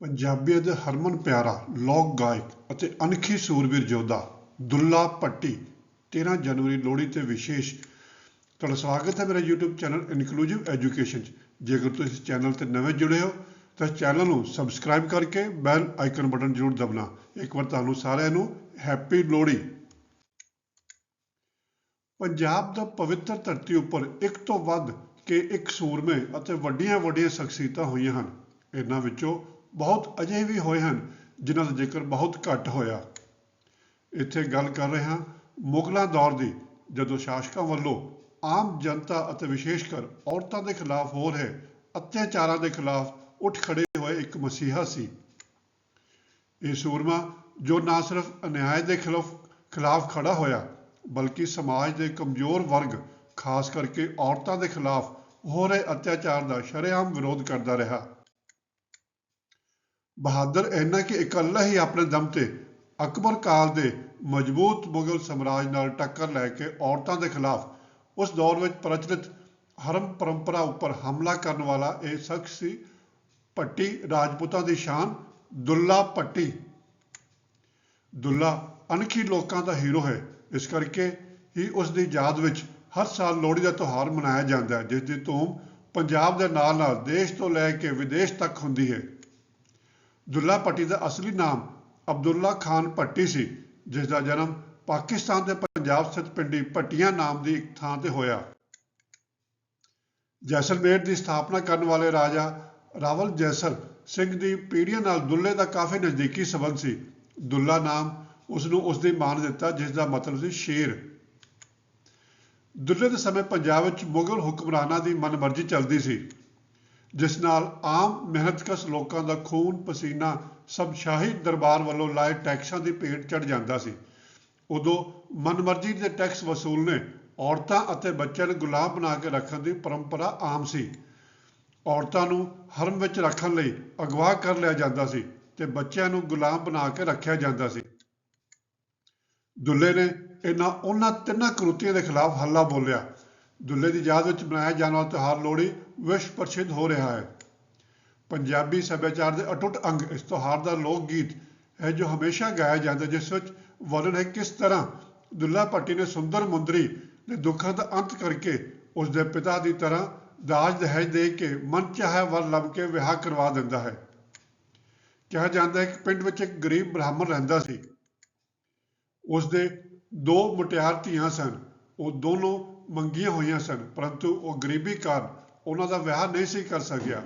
ਪੰਜਾਬੀਅਤ ਹਰਮਨ ਪਿਆਰਾ, ਲੋਕ ਗਾਇਕ ਅਤੇ ਅਣਖੀ ਸੂਰਬੀਰ ਯੋਧਾ, ਦੁੱਲਾ ਭੱਟੀ 13 ਜਨਵਰੀ ਲੋਹੜੀ ਤੇ ਵਿਸ਼ੇਸ਼ ਤੁਹਾਡਾ ਸਵਾਗਤ ਹੈ ਮੇਰਾ YouTube ਚੈਨਲ ਇਨਕਲੂਸਿਵ ਐਜੂਕੇਸ਼ਨ 'ਚ। ਜੇਕਰ ਤੁਸੀਂ ਇਸ ਚੈਨਲ ਤੇ ਨਵੇਂ ਜੁੜੇ ਹੋ, ਤਾਂ ਚੈਨਲ ਨੂੰ ਸਬਸਕ੍ਰਾਈਬ ਕਰਕੇ ਬੈਲ ਆਈਕਨ ਬਟਨ ਜ਼ਰੂਰ ਦਬਣਾ। ਇੱਕ ਵਾਰ ਤੁਹਾਨੂੰ ਸਾਰਿਆਂ ਨੂੰ ਹੈਪੀ ਲੋਹੜੀ। ਪੰਜਾਬ ਦਾ ਪਵਿੱਤਰ ਧਰਤੀ ਉੱਪਰ ਇੱਕ ਤੋਂ ਵੱਧ ਕੇ ਇੱਕ ਸੂਰਮੇ ਅਤੇ ਵੱਡੀਆਂ ਵੱਡੀਆਂ ਸ਼ਖਸੀਅਤਾਂ ਹੋਈਆਂ ਹਨ। ਇਹਨਾਂ ਵਿੱਚੋਂ ਬਹੁਤ ਅਜੇ ਵੀ ਹੋਏ ਹਨ, ਜਿਨ੍ਹਾਂ ਦਾ ਜ਼ਿਕਰ ਬਹੁਤ ਘੱਟ ਹੋਇਆ। ਇੱਥੇ ਗੱਲ ਕਰ ਰਹੇ ਹਾਂ ਮੁਗਲਾਂ ਦੌਰ ਦੀ, ਜਦੋਂ ਸ਼ਾਸਕਾਂ ਵੱਲੋਂ ਆਮ ਜਨਤਾ ਅਤੇ ਵਿਸ਼ੇਸ਼ ਕਰ ਔਰਤਾਂ ਦੇ ਖਿਲਾਫ ਹੋ ਰਹੇ ਅਤਿਆਚਾਰਾਂ ਦੇ ਖਿਲਾਫ ਉੱਠ ਖੜੇ ਹੋਏ ਇੱਕ ਮਸੀਹਾ ਸੀ। ਇਹ ਸੂਰਮਾ ਜੋ ਨਾ ਸਿਰਫ ਅਨਿਆਏ ਦੇ ਖਿਲਾਫ ਖਿਲਾਫ ਖੜਾ ਹੋਇਆ, ਬਲਕਿ ਸਮਾਜ ਦੇ ਕਮਜ਼ੋਰ ਵਰਗ, ਖਾਸ ਕਰਕੇ ਔਰਤਾਂ ਦੇ ਖਿਲਾਫ ਹੋ ਰਹੇ ਅਤਿਆਚਾਰ ਦਾ ਸ਼ਰੇਆਮ ਵਿਰੋਧ ਕਰਦਾ ਰਿਹਾ। ਬਹਾਦਰ ਇੰਨਾ ਕਿ ਇਕੱਲਾ ਹੀ ਆਪਣੇ ਦਮ ਤੇ ਅਕਬਰ ਕਾਲ ਦੇ ਮਜ਼ਬੂਤ ਮੁਗਲ ਸਮਰਾਜ ਨਾਲ ਟੱਕਰ ਲੈ ਕੇ ਔਰਤਾਂ ਦੇ ਖਿਲਾਫ ਉਸ ਦੌਰ ਵਿੱਚ ਪ੍ਰਚਲਿਤ ਹਰਮ ਪਰੰਪਰਾ ਉੱਪਰ ਹਮਲਾ ਕਰਨ ਵਾਲਾ ਇਹ ਸ਼ਖਸ ਸੀ ਭੱਟੀ ਰਾਜਪੂਤਾਂ ਦੀ ਸ਼ਾਨ ਦੁੱਲਾ ਭੱਟੀ। ਦੁੱਲਾ ਅਣਖੀ ਲੋਕਾਂ ਦਾ ਹੀਰੋ ਹੈ। ਇਸ ਕਰਕੇ ਹੀ ਉਸ ਦੀ ਯਾਦ ਵਿੱਚ ਹਰ ਸਾਲ ਲੋਹੜੀ ਦਾ ਤਿਉਹਾਰ ਮਨਾਇਆ ਜਾਂਦਾ ਹੈ, ਜਿਸ ਦੀ ਧੂਮ ਪੰਜਾਬ ਦੇ ਨਾਲ ਨਾਲ ਦੇਸ਼ ਤੋਂ ਲੈ ਕੇ ਵਿਦੇਸ਼ ਤੱਕ ਹੁੰਦੀ ਹੈ। ਦੁੱਲਾ ਭੱਟੀ ਦਾ ਅਸਲੀ ਨਾਮ ਅਬਦੁੱਲਾ ਖਾਨ ਭੱਟੀ ਸੀ, ਜਿਸ ਦਾ ਜਨਮ ਪਾਕਿਸਤਾਨ ਦੇ ਪੰਜਾਬ ਸਥਿਤ ਪਿੰਡੀ ਭੱਟੀਆਂ ਨਾਮ ਦੀ ਇੱਕ ਥਾਂ ਤੇ ਹੋਇਆ। ਜੈਸਲਮੇਰ ਦੀ ਸਥਾਪਨਾ ਕਰਨ ਵਾਲੇ ਰਾਜਾ ਰਾਵਲ ਜੈਸਲ ਸਿੰਘ ਦੀ ਪੀੜ੍ਹੀਆਂ ਨਾਲ ਦੁੱਲੇ ਦਾ ਕਾਫੀ ਨਜ਼ਦੀਕੀ ਸਬੰਧ ਸੀ। ਦੁੱਲਾ ਨਾਮ ਉਸ ਨੂੰ ਉਸ ਦੀ ਮਾਂ ਦਿੱਤਾ, ਜਿਸ ਦਾ ਮਤਲਬ ਸੀ ਸ਼ੇਰ। ਦੁੱਲੇ ਦੇ ਸਮੇਂ ਪੰਜਾਬ ਵਿੱਚ ਮੁਗਲ ਹੁਕਮਰਾਨਾਂ ਦੀ ਮਨਮਰਜ਼ੀ ਚੱਲਦੀ ਸੀ। ਜਿਸ ਨਾਲ ਆਮ ਮਿਹਨਤਕਸ਼ ਲੋਕਾਂ ਦਾ ਖੂਨ, ਪਸੀਨਾ, ਸਭ ਸ਼ਾਹੀ ਦਰਬਾਰ ਵੱਲੋਂ ਲਾਏ ਟੈਕਸਾਂ ਦੀ ਭੇਟ ਚੜ ਜਾਂਦਾ ਸੀ। ਉਦੋਂ ਮਨਮਰਜ਼ੀ ਦੇ ਟੈਕਸ ਵਸੂਲਨੇ ਔਰਤਾਂ ਅਤੇ ਬੱਚਿਆਂ ਨੂੰ ਗੁਲਾਮ ਬਣਾ ਕੇ ਰੱਖਣ ਦੀ ਪਰੰਪਰਾ ਆਮ ਸੀ। ਔਰਤਾਂ ਨੂੰ ਹਰਮ ਵਿੱਚ ਰੱਖਣ ਲਈ ਅਗਵਾ ਕਰ ਲਿਆ ਜਾਂਦਾ ਸੀ ਤੇ ਬੱਚਿਆਂ ਨੂੰ ਗੁਲਾਮ ਬਣਾ ਕੇ ਰੱਖਿਆ ਜਾਂਦਾ ਸੀ। ਦੁੱਲੇ ਨੇ ਇਹਨਾਂ ਉਹਨਾਂ ਤਿੰਨਾਂ ਕਰੂਤੀਆਂ ਦੇ ਖਿਲਾਫ ਹੱਲਾ ਬੋਲਿਆ। ਦੁੱਲੇ ਦੀ ਯਾਦ ਵਿੱਚ ਮਨਾਇਆ ਜਾਣ ਵਾਲਾ ਤਿਉਹਾਰ ਲੋਹੜੀ ਵਿਸ਼ਵ ਪ੍ਰਸਿੱਧ ਹੋ ਰਿਹਾ ਹੈ। ਪੰਜਾਬੀ ਸੱਭਿਆਚਾਰ ਦੇ ਅਟੁੱਟ ਅੰਗ ਇਸ ਤਿਉਹਾਰ ਦਾ ਲੋਕ ਗੀਤ ਹੈ ਜੋ ਹਮੇਸ਼ਾ ਗਾਇਆ ਜਾਂਦਾ ਜਿਸ ਵਿੱਚ ਵਰਣਨ ਹੈ ਕਿਸ ਤਰ੍ਹਾਂ ਦੁੱਲਾ ਭੱਟੀ ਨੇ ਸੁੰਦਰ ਮੁੰਦਰੀ ਦੇ ਦੁੱਖਾਂ ਦਾ ਅੰਤ ਕਰਕੇ ਉਸ ਦੇ ਪਿਤਾ ਦੀ ਤਰ੍ਹਾਂ ਦਾਜ ਦਹੇਜ ਦੇ ਕੇ ਮਨ ਚਾਹਿਆ ਵਰ ਲੱਭ ਕੇ ਵਿਆਹ ਕਰਵਾ ਦਿੰਦਾ ਹੈ। ਕਿਹਾ ਜਾਂਦਾ ਹੈ ਕਿ ਪਿੰਡ ਵਿੱਚ ਇੱਕ ਗਰੀਬ ਬ੍ਰਾਹਮਣ ਰਹਿੰਦਾ ਸੀ। ਉਸ ਦੇ ਦੋ ਮੁਟਿਆਰ ਧੀਆਂ ਸਨ। ਉਹ ਦੋਨੋਂ ਮੰਗੀਆਂ ਹੋਈਆਂ ਸਨ, ਪਰੰਤੂ ਉਹ ਗਰੀਬੀ ਕਾਰਨ ਉਹਨਾਂ ਦਾ ਵਿਆਹ ਨਹੀਂ ਸੀ ਕਰ ਸਕਿਆ।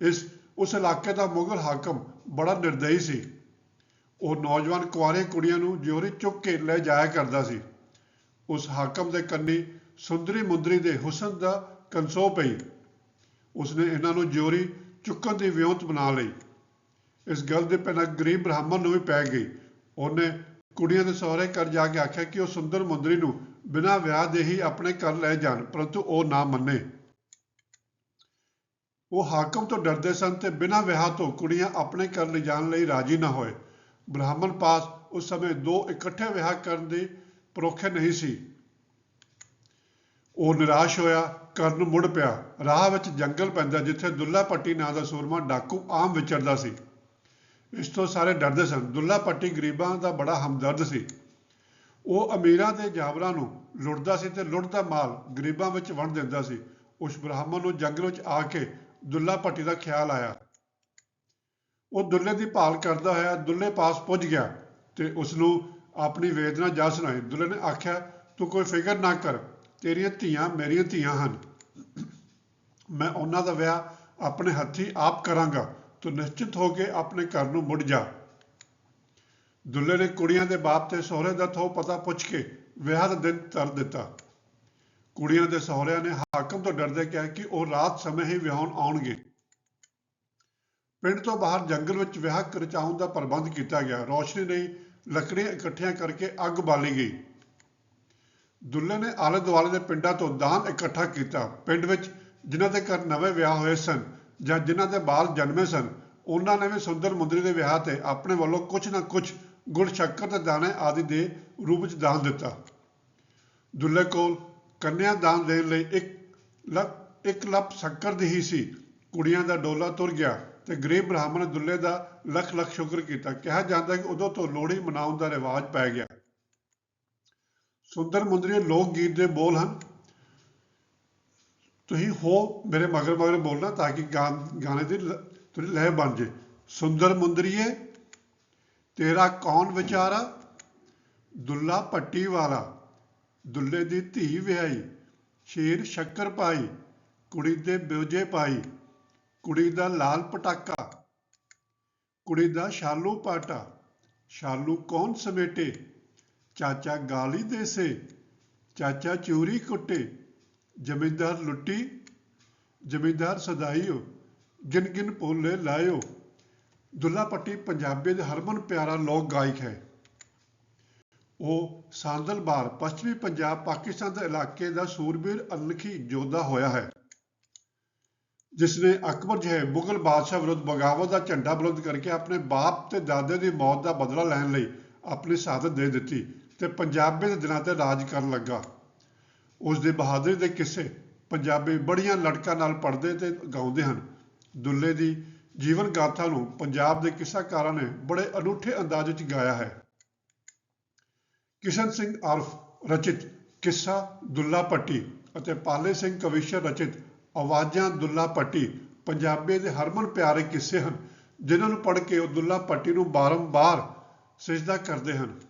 ਇਸ, ਉਸ ਇਲਾਕੇ ਦਾ ਮੁਗਲ ਹਾਕਮ ਬੜਾ ਨਿਰਦਈ ਸੀ। ਉਹ ਨੌਜਵਾਨ ਕੁਆਰੇ ਕੁੜੀਆਂ ਨੂੰ ਜਿਉਰੀ ਚੁੱਕ ਕੇ ਲੈ ਜਾਇਆ ਕਰਦਾ ਸੀ। ਉਸ ਹਾਕਮ ਦੇ ਕੰਨੀ ਸੁੰਦਰੀ ਮੁੰਦਰੀ ਦੇ ਹੁਸਨ ਦਾ ਕੰਸੋ ਪਈ। ਉਸਨੇ ਇਹਨਾਂ ਨੂੰ ਜਿਉਰੀ ਚੁੱਕਣ ਦੀ ਵਿਉਂਤ ਬਣਾ ਲਈ। ਇਸ ਗੱਲ ਦੇ ਪੈਣਾ ਗਰੀਬ ਬ੍ਰਾਹਮਣ ਨੂੰ ਵੀ ਪੈ ਗਈ। ਉਹਨੇ ਕੁੜੀਆਂ ਦੇ ਸਹੁਰੇ ਘਰ ਜਾ ਕੇ ਆਖਿਆ ਕਿ ਉਹ ਸੁੰਦਰ ਮੁੰਦਰੀ ਨੂੰ ਬਿਨਾਂ ਵਿਆਹ ਦੇ ਹੀ ਆਪਣੇ ਘਰ ਲੈ ਜਾਣ, ਪਰੰਤੂ ਉਹ ਨਾ ਮੰਨੇ। ਉਹ ਹਾਕਮ ਤੋਂ ਡਰਦੇ ਸਨ ਤੇ ਬਿਨਾਂ ਵਿਆਹ ਤੋਂ ਕੁੜੀਆਂ ਆਪਣੇ ਘਰ ਲਿਜਾਣ ਲਈ ਰਾਜੀ ਨਾ ਹੋਏ। ਬ੍ਰਾਹਮਣ ਪਾਸ ਉਸ ਸਮੇਂ ਦੋ ਇਕੱਠੇ ਵਿਆਹ ਕਰਨ ਦੀ ਪਰੋਖੇ ਨਹੀਂ ਸੀ। ਉਹ ਨਿਰਾਸ਼ ਹੋਇਆ, ਘਰ ਨੂੰ ਮੁੜ ਪਿਆ। ਰਾਹ ਵਿੱਚ ਜੰਗਲ ਪੈਂਦਾ ਜਿੱਥੇ ਦੁੱਲਾ ਪੱਟੀ ਨਾਂ ਦਾ ਸੂਰਮਾ ਡਾਕੂ ਆਮ ਵਿਚਰਦਾ ਸੀ। ਇਸ ਤੋਂ ਸਾਰੇ ਡਰਦੇ ਸਨ। ਦੁੱਲਾ ਪੱਟੀ ਗਰੀਬਾਂ ਦਾ ਬੜਾ ਹਮਦਰਦ ਸੀ। ਉਹ ਅਮੀਰਾਂ ਤੇ ਜਾਬਰਾਂ ਨੂੰ ਲੁੱਟਦਾ ਸੀ ਤੇ ਲੁੱਟਦਾ ਮਾਲ ਗਰੀਬਾਂ ਵਿੱਚ ਵੰਡ ਦਿੰਦਾ ਸੀ। ਉਸ ਬ੍ਰਾਹਮਣ ਨੂੰ ਜੰਗਲ ਵਿੱਚ ਆ ਕੇ ਦੁੱਲਾ ਭੱਟੀ ਦਾ ਖਿਆਲ ਆਇਆ। ਉਹ ਦੁੱਲੇ ਦੀ ਭਾਲ ਕਰਦਾ ਹੋਇਆ ਦੁੱਲੇ ਪਾਸ ਪੁੱਜ ਗਿਆ ਤੇ ਉਸ ਨੂੰ ਆਪਣੀ ਵੇਦਨਾ ਜਾ ਸੁਣਾਈ। ਦੁੱਲੇ ਨੇ ਆਖਿਆ, ਤੂੰ ਕੋਈ ਫਿਕਰ ਨਾ ਕਰ, ਤੇਰੀਆਂ ਧੀਆਂ ਮੇਰੀਆਂ ਧੀਆਂ ਹਨ। ਮੈਂ ਉਹਨਾਂ ਦਾ ਵਿਆਹ ਆਪਣੇ ਹੱਥੀ ਆਪ ਕਰਾਂਗਾ। ਤੂੰ ਨਿਸ਼ਚਿਤ ਹੋ ਕੇ ਆਪਣੇ ਘਰ ਨੂੰ ਮੁੜ ਜਾ। ਦੁੱਲੇ ਨੇ ਕੁੜੀਆਂ ਦੇ ਬਾਪ ਤੇ ਸਹੁਰੇ ਦਾ ਥੋ ਪਤਾ ਪੁੱਛ ਕੇ ਵਿਆਹ ਦਾ ਦਿਨ ਤਰ ਦਿੱਤਾ। ਕੁੜੀਆਂ ਦੇ ਸਹੁਰਿਆਂ ਨੇ ਹਾਕਮ ਤੋਂ ਡਰਦੇ ਕਿਹਾ ਕਿ ਉਹ ਰਾਤ ਸਮੇਂ ਹੀ ਵਿਆਹਣ ਆਉਣਗੇ। ਪਿੰਡ ਤੋਂ ਬਾਹਰ ਜੰਗਲ ਵਿੱਚ ਵਿਆਹ ਕਰਚਾਉਣ ਦਾ ਪ੍ਰਬੰਧ ਕੀਤਾ ਗਿਆ। ਰੋਸ਼ਨੀ ਲਈ ਲੱਕੜੀਆਂ ਇਕੱਠੀਆਂ ਕਰਕੇ ਅੱਗ ਬਾਲੀ ਗਈ। ਦੁੱਲੇ ਨੇ ਆਲੇ ਦੁਆਲੇ ਦੇ ਪਿੰਡਾਂ ਤੋਂ ਦਾਨ ਇਕੱਠਾ ਕੀਤਾ। ਪਿੰਡ ਵਿੱਚ ਜਿਨ੍ਹਾਂ ਦੇ ਘਰ ਨਵੇਂ ਵਿਆਹ ਹੋਏ ਸਨ ਜਾਂ ਜਿਨ੍ਹਾਂ ਦੇ ਬਾਲ ਜਨਮੇ ਸਨ, ਉਹਨਾਂ ਨੇ ਵੀ ਸੁੰਦਰ ਮੁੰਦਰੀ ਦੇ ਵਿਆਹ ਤੇ ਆਪਣੇ ਵੱਲੋਂ ਕੁਝ ਨਾ ਕੁਝ ਗੁੜ, ਸ਼ੱਕਰ ਤੇ ਦਾਣੇ ਆਦਿ ਦੇ ਰੂਪ ਵਿੱਚ ਦਾਨ ਦਿੱਤਾ। ਦੁੱਲੇ ਕੋਲ ਕੰਨਿਆ ਦਾਨ ਦੇਣ ਲਈ ਇੱਕ ਲੱਖ, ਇੱਕ ਲੱਪ ਸ਼ੱਕਰ ਦੀ ਹੀ ਸੀ। ਕੁੜੀਆਂ ਦਾ ਡੋਲਾ ਤੁਰ ਗਿਆ ਤੇ ਗਰੀਬ ਬ੍ਰਾਹਮਣ ਦੁੱਲੇ ਦਾ ਲੱਖ ਲੱਖ ਸ਼ੁਕਰ ਕੀਤਾ। ਕਿਹਾ ਜਾਂਦਾ ਕਿ ਉਦੋਂ ਤੋਂ ਲੋਹੜੀ ਮਨਾਉਣ ਦਾ ਰਿਵਾਜ ਪੈ ਗਿਆ। ਸੁੰਦਰ ਮੁੰਦਰੀ ਲੋਕ ਗੀਤ ਦੇ ਬੋਲ ਹਨ। ਤੁਸੀਂ ਹੋ ਮੇਰੇ ਮਗਰ ਮਗਰ ਬੋਲਣਾ ਤਾਂ ਕਿ ਗਾ- ਗਾਣੇ ਦੀ ਲ- ਲਹਿ ਬਣ ਜੇ। ਸੁੰਦਰ ਮੁੰਦਰੀਏ, ਤੇਰਾ ਕੌਣ ਵਿਚਾਰਾ? ਦੁੱਲਾ ਪੱਟੀ ਵਾਲਾ, ਦੁੱਲੇ ਦੀ ਧੀ ਵਿਆਹੀ, ਸ਼ੇਰ ਸ਼ੱਕਰ ਪਾਈ, ਕੁੜੀ ਦੇ ਬਿਉਜੇ ਪਾਈ, ਕੁੜੀ ਦਾ ਲਾਲ ਪਟਾਕਾ, ਕੁੜੀ ਦਾ ਸ਼ਾਲੂ ਪਾਟਾ ਸ਼ਾਲੂ ਕੌਣ ਸਮੇਟੇ? ਚਾਚਾ ਗਾਲੀ ਦੇਸੇ, ਚਾਚਾ ਚੂਰੀ ਕੁੱਟੇ ਜ਼ਮੀਂਦਾਰ ਲੁੱਟੀ, ਜ਼ਮੀਂਦਾਰ ਸਦਾਈਓ ਗਿਣ ਗਿਣ ਪੋਲੇ ਲਾਇਓ। ਦੁੱਲਾ ਪੱਟੀ ਪੰਜਾਬੀ ਦੇ ਹਰਮਨ ਪਿਆਰਾ ਲੋਕ ਗਾਇਕ ਹੈ। ਉਹ ਸਾਂਦਲਬਾਰ ਪੱਛਮੀ ਪੰਜਾਬ ਪਾਕਿਸਤਾਨ ਦੇ ਇਲਾਕੇ ਦਾ ਸੂਰਬੀਰ ਅਨਲਖੀ ਯੋਧਾ ਹੋਇਆ ਹੈ। ਜਿਸ ਨੇ ਅਕਬਰ ਜਿਹੇ ਮੁਗਲ ਬਾਦਸ਼ਾਹ ਵਿਰੁੱਧ ਬਗਾਵਤ ਦਾ ਝੰਡਾ ਬੁਲੰਦ ਕਰਕੇ ਆਪਣੇ ਬਾਪ ਤੇ ਦਾਦੇ ਦੀ ਮੌਤ ਦਾ ਬਦਲਾ ਲੈਣ ਲਈ ਆਪਣੀ ਸ਼ਹਾਦਤ ਦੇ ਦਿੱਤੀ ਤੇ ਪੰਜਾਬੀ ਦੇ ਦਿਨਾਂ ਤੇ ਰਾਜ ਕਰਨ ਲੱਗਾ। ਉਸ ਦੀ ਬਹਾਦਰੀ ਦੇ ਕਿੱਸੇ ਪੰਜਾਬੀ ਬੜੀਆਂ ਲੜਕਾਂ ਨਾਲ ਪੜ੍ਹਦੇ ਤੇ ਗਾਉਂਦੇ ਹਨ। ਦੁੱਲੇ ਦੀ ਜੀਵਨ ਗਾਥਾ ਨੂੰ ਪੰਜਾਬ ਦੇ ਕਿੱਸਾਕਾਰਾਂ ਨੇ ਬੜੇ ਅਨੂਠੇ ਅੰਦਾਜ਼ ਵਿੱਚ ਗਾਇਆ ਹੈ। ਕਿਸ਼ਨ ਸਿੰਘ ਆਰਫ ਰਚਿਤ ਕਿੱਸਾ ਦੁੱਲਾ ਪੱਟੀ ਅਤੇ ਪਾਲੇ ਸਿੰਘ ਕਵੀਸ਼ਰ ਰਚਿਤ ਆਵਾਜ਼ਾਂ ਦੁੱਲਾ ਪੱਟੀ ਪੰਜਾਬੀ ਦੇ ਹਰਮਨ ਪਿਆਰੇ ਕਿੱਸੇ ਹਨ, ਜਿਨ੍ਹਾਂ ਨੂੰ ਪੜ੍ਹ ਕੇ ਉਹ ਦੁੱਲਾ ਪੱਟੀ ਨੂੰ ਬਾਰੰਬਾਰ ਸਜਦਾ ਕਰਦੇ ਹਨ।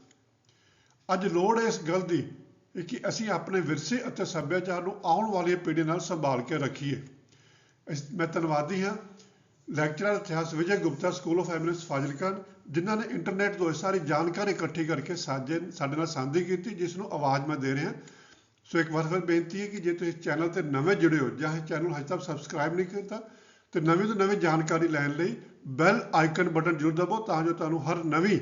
ਅੱਜ ਲੋੜ ਹੈ ਇਸ ਗੱਲ ਦੀ ਕਿ ਅਸੀਂ ਆਪਣੇ ਵਿਰਸੇ ਅਤੇ ਸੱਭਿਆਚਾਰ ਨੂੰ ਆਉਣ ਵਾਲੀਆਂ ਪੀੜ੍ਹੀਆਂ ਨਾਲ ਸੰਭਾਲ ਕੇ ਰੱਖੀਏ। ਇਸ- ਮੈਂ ਧੰਨਵਾਦੀ ਹਾਂ ਲੈਕਚਰਰ ਇਤਿਹਾਸ Vijay Gupta school of eminence Fazilka, ਜਿਨ੍ਹਾਂ ਨੇ ਇੰਟਰਨੈਟ ਤੋਂ ਇਹ ਸਾਰੀ ਜਾਣਕਾਰੀ ਇਕੱਠੀ ਕਰਕੇ ਸਾਜੇ ਸਾਡੇ ਨਾਲ ਸਾਂਝੀ ਕੀਤੀ, ਜਿਸ ਨੂੰ ਆਵਾਜ਼ ਮੈਂ ਦੇ ਰਿਹਾ। ਸੋ ਇੱਕ ਵਾਰ ਫਿਰ ਬੇਨਤੀ ਹੈ ਕਿ ਜੇ ਤੁਸੀਂ ਚੈਨਲ ਤੇ ਨਵੇਂ ਜੁੜੇ ਹੋ ਜਾਂ ਇਹ ਚੈਨਲ ਹਜੇ ਤੱਕ ਸਬਸਕ੍ਰਾਈਬ ਨਹੀਂ ਕੀਤਾ, ਤੇ ਨਵੀਂ ਤੋਂ ਨਵੀਂ ਜਾਣਕਾਰੀ ਲੈਣ ਲਈ ਬੈਲ ਆਈਕਨ ਬਟਨ ਜ਼ਰੂਰ ਦਬਾਓ, ਤਾਂ ਜੋ ਤੁਹਾਨੂੰ ਹਰ ਨਵੀਂ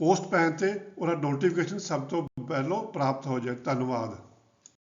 ਪੋਸਟ ਪੈਣ ਤੇ ਉਹਦਾ ਨੋਟੀਫਿਕੇਸ਼ਨ ਸਭ ਤੋਂ ਪਹਿਲਾਂ ਪ੍ਰਾਪਤ ਹੋ ਜਾਏ। ਧੰਨਵਾਦ।